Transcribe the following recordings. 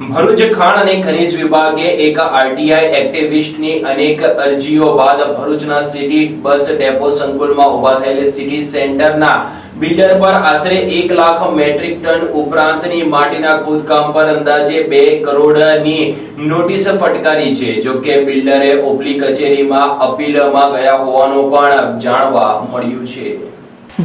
ભરૂચ ખાણ અને ખનીજ વિભાગે એક આરટીઆઈ એક્ટિવિસ્ટની અનેક અરજીઓ બાદ ભરૂચના સિટી બસ ડેપો સંકુલમાં ઊભા થયેલી સિટી સેન્ટરના બિલ્ડર પર આશરે એક લાખ મેટ્રિક ટન ઉપરાંતની માટીના ખોદકામ પર અંદાજે બે કરોડની નોટિસ ફટકારી છે. જો કે બિલ્ડરે ઉપલી કચેરીમાં અપીલમાં ગયા હોવાનું પણ જાણવા મળ્યું છે.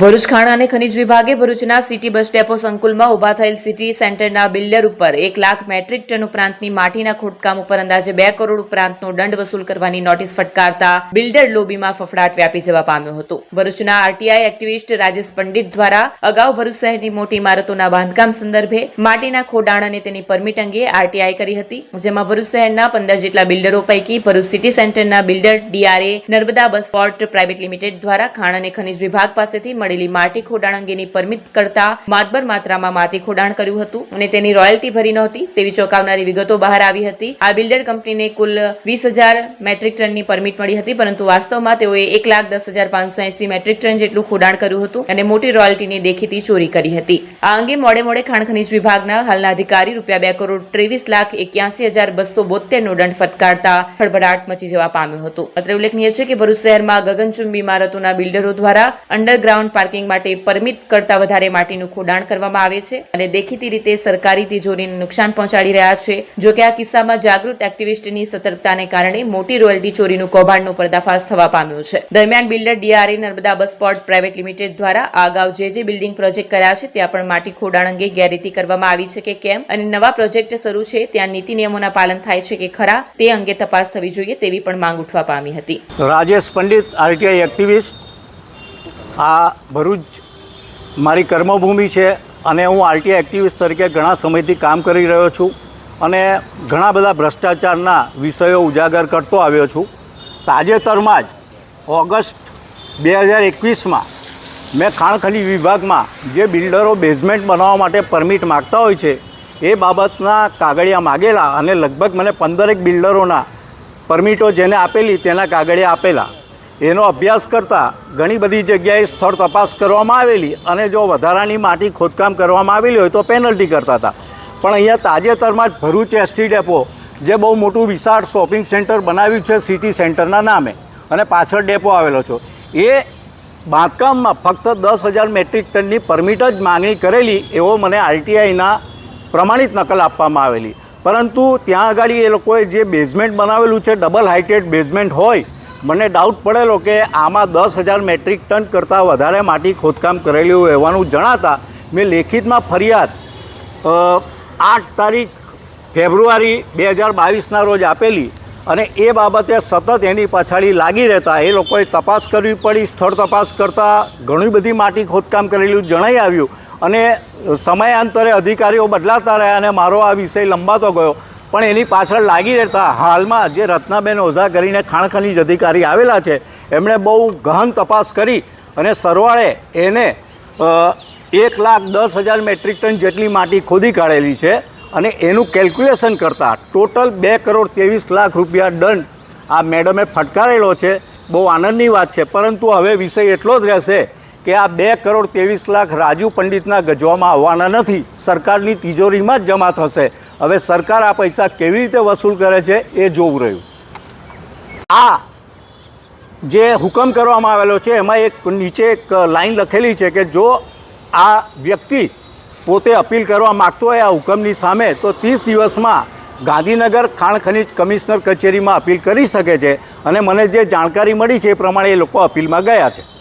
ભરૂચ ખાણ અને ખનિજ વિભાગે ભરૂચના સિટી બસ ડેપો સંકુલમાં ઊભા થયેલ સિટી સેન્ટરના બિલ્ડર ઉપર એક લાખ મેટ્રિક ટન ઉપરાંતની માટીના ખોદકામ ઉપર અંદાજે બે કરોડ ઉપરાંતનો દંડ વસૂલ કરવાની નોટિસ ફટકારતા બિલ્ડર લોબીમાં ફફડાટ વ્યાપી જવા પામ્યો હતો. ભરૂચના આરટીઆઈ એક્ટિવિસ્ટ રાજેશ પંડિત દ્વારા અગાઉ ભરૂચ શહેરની મોટી ઇમારતોના બાંધકામ સંદર્ભે માટીના ખોડાણ અને તેની પરમિટ અંગે આરટીઆઈ કરી હતી, જેમાં ભરૂચ શહેરના પંદર જેટલા બિલ્ડરો પૈકી ભરૂચ સિટી સેન્ટરના builder DRA Narmada bus port private limited દ્વારા ખાણ અને ખનિજ વિભાગ પાસેથી મળેલી માટી ખોડાણ અંગેની પરમિટ કરતા માતબર માત્રામાં માટી ખોડાણ કર્યું હતું અને તેની રોયલ્ટી ભરી નહોતી તેવી ચોંકાવનારી વિગતો બહાર આવી હતી. આ બિલ્ડર કંપનીને કુલ વીસ હજાર મેટ્રિક ટનની પરમિટ મળી હતી, પરંતુ વાસ્તવમાં તેઓએ એક લાખ દસ હજાર પાંચસો એસી મેટ્રિક ટન જેટલું ખોડાણ કર્યું હતું અને મોટી રોયલ્ટીની દેખીતી ચોરી કરી હતી. આ અંગે મોડે મોડે ખાણ ખનીજ વિભાગના હાલના અધિકારી રૂપિયા બે કરોડ ત્રેવીસ લાખ એક્યાસી હજાર બસો બોતેરનો દંડ ફટકારતા ખળભળાટ મચી જવા પામ્યો હતો. અત્રે ઉલ્લેખનીય છે કે ભરૂચ શહેરમાં ગગનચુંબી ઇમારતોના બિલ્ડરો દ્વારા અંડરગ્રાઉન્ડ પાર્કિંગ માટે પરમિટ કરતા વધારે માટીનું ખોડાણ કરવામાં આવે છે અને દેખીતી રીતે સરકારી તિજોરીને નુકસાન પહોંચાડી રહ્યા છે. જો કે આ કિસ્સામાં જાગૃત એક્ટિવિસ્ટની સતર્કતાને કારણે મોટી રોયલ્ટી ચોરીનું કૌભાંડનો પર્દાફાશ થવા પામ્યો છે. દરમિયાન builder DRA Narmada bus port private limited દ્વારા આ અગાઉ જે જે બિલ્ડિંગ પ્રોજેક્ટ કર્યા છે ત્યાં પણ માટી ખોડાણ અંગે ગેરરીતિ કરવામાં આવી છે કે કેમ અને નવા પ્રોજેક્ટ શરૂ છે ત્યાં નીતિ નિયમોના પાલન થાય છે કે ખરા તે અંગે તપાસ થવી જોઈએ તેવી પણ માંગ ઉઠવા પામી હતી. રાજેશ પંડિત આરટીઆઈ એક્ટિવિસ્ટ આ ભરૂચ મારી કર્મભૂમિ છે અને હું આરટીઆઈ એક્ટિવિસ્ટ તરીકે ઘણા સમયથી કામ કરી રહ્યો છું અને ઘણા બધા ભ્રષ્ટાચારના વિષયો ઉજાગર કરતો આવ્યો છું. તાજેતરમાં જ ઓગસ્ટ બે હજાર એકવીસમાં મેં ખાણખની વિભાગમાં જે બિલ્ડરો બેઝમેન્ટ બનાવવા માટે પરમિટ માગતા હોય છે, એ બાબતના કાગળિયા માગેલા અને લગભગ મને પંદરેક બિલ્ડરોના પરમિટો જેને આપેલી તેના કાગળિયા આપેલા. એનો અભ્યાસ કરતાં ઘણી બધી જગ્યાએ સ્થળ તપાસ કરવામાં આવેલી અને જો વધારાની માટી ખોદકામ કરવામાં આવેલી હોય તો પેનલ્ટી કરતા હતા. પણ અહીંયા તાજેતરમાં જ ભરૂચ એસટી ડેપો જે બહુ મોટું વિશાળ શોપિંગ સેન્ટર બનાવ્યું છે સિટી સેન્ટરના નામે, અને પાછળ ડેપો આવેલો છે. એ બાંધકામમાં ફક્ત દસ હજાર મેટ્રિક ટનની પરમિટ જ માગણી કરેલી એવો મને આરટીઆઈના પ્રમાણિત નકલ આપવામાં આવેલી. પરંતુ ત્યાં આગળ એ લોકોએ જે બેઝમેન્ટ બનાવેલું છે ડબલ હાઇટેડ બેઝમેન્ટ હોય મને ડાઉટ પડેલો કે આમાં દસ હજાર મેટ્રિક ટન કરતાં વધારે માટી ખોદકામ કરેલું હોવાનું જણાતા મેં લેખિતમાં ફરિયાદ આઠ તારીખ ફેબ્રુઆરી બે હજાર બાવીસના રોજ આપેલી અને એ બાબતે સતત એની પછાડી લાગી રહેતા એ લોકોએ તપાસ કરવી પડી, સ્થળ તપાસ કરતાં ઘણી બધી માટી ખોદકામ કરેલું જણાઈ આવ્યું અને સમયાંતરે અધિકારીઓ બદલાતા રહ્યા અને મારો આ વિષય લંબાતો ગયો. પણ એની પાછળ લાગી રહેતા હાલમાં જે રત્નાબેન ઓઝા કરીને ખાણ ખનીજ અધિકારી આવેલા છે, એમણે બહુ ગહન તપાસ કરી અને સરવાળે એને એક લાખ દસ હજાર મેટ્રિક ટન જેટલી માટી ખોદી કાઢેલી છે અને એનું કેલ્ક્યુલેશન કરતાં ટોટલ બે કરોડ ત્રેવીસ લાખ રૂપિયા દંડ આ મેડમે ફટકારેલો છે, બહુ આનંદની વાત છે. પરંતુ હવે વિષય એટલો જ રહેશે કે આ બે કરોડ ત્રેવીસ લાખ રાજુ પંડિતના ગજવામાં આવવાના નથી. સરકારની તિજોરીમાં જ જમા થશે. હવે સરકાર આ પૈસા કેવી રીતે વસૂલ કરે છે એ જોવું રહ્યું. આ જે હુકમ કરવામાં આવેલો છે, એમાં એક નીચે એક લાઈન લખેલી છે કે જો આ વ્યક્તિ પોતે અપીલ કરવા માગતો હોય આ હુકમની સામે, તો ત્રીસ દિવસમાં ગાંધીનગર ખાણ ખનીજ કમિશનર કચેરીમાં અપીલ કરી શકે છે. અને મને જે જાણકારી મળી છે એ પ્રમાણે એ લોકો અપીલમાં ગયા છે.